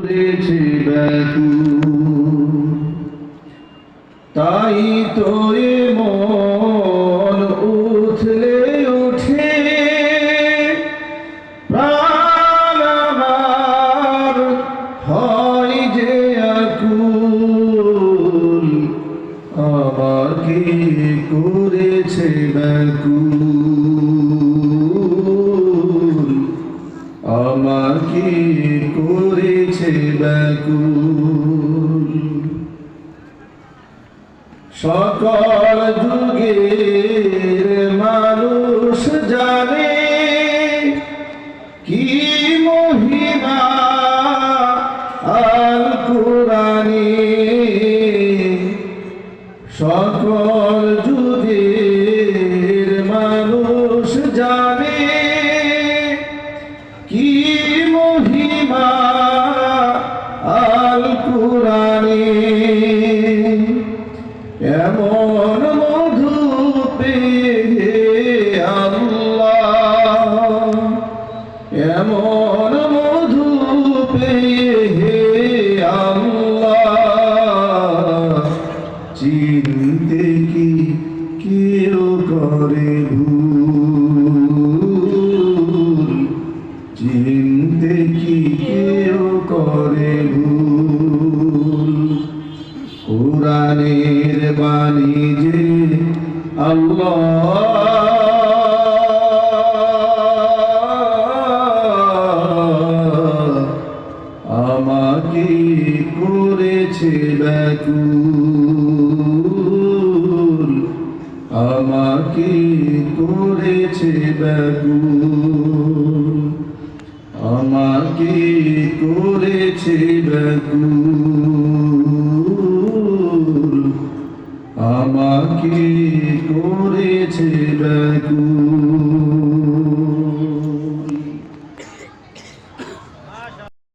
করেছে ব্যাকুল তাই তো এ মন উঠলে উঠে। প্রাণ আমার হয় যে আকুল, আমাকে করেছে ব্যাকুল ব্যাকুল সকল যুগের মানুষ জানে কি মহিমা আল কোরআনে। সকল যুগের মানুষ জানে এমন মধু পেয়ে আল্লাহ। চিনতে কি কেউ করে ভুল? চিনতে কি কেউ করে ভুল? কোরআনের বাণী যে আল্লাহ করেছে ব্যাকুল আমাকে করেছে ব্যাকুল। আমাকে করেছে ব্যাকুল। আমাকে করেছে ব্যাকুল।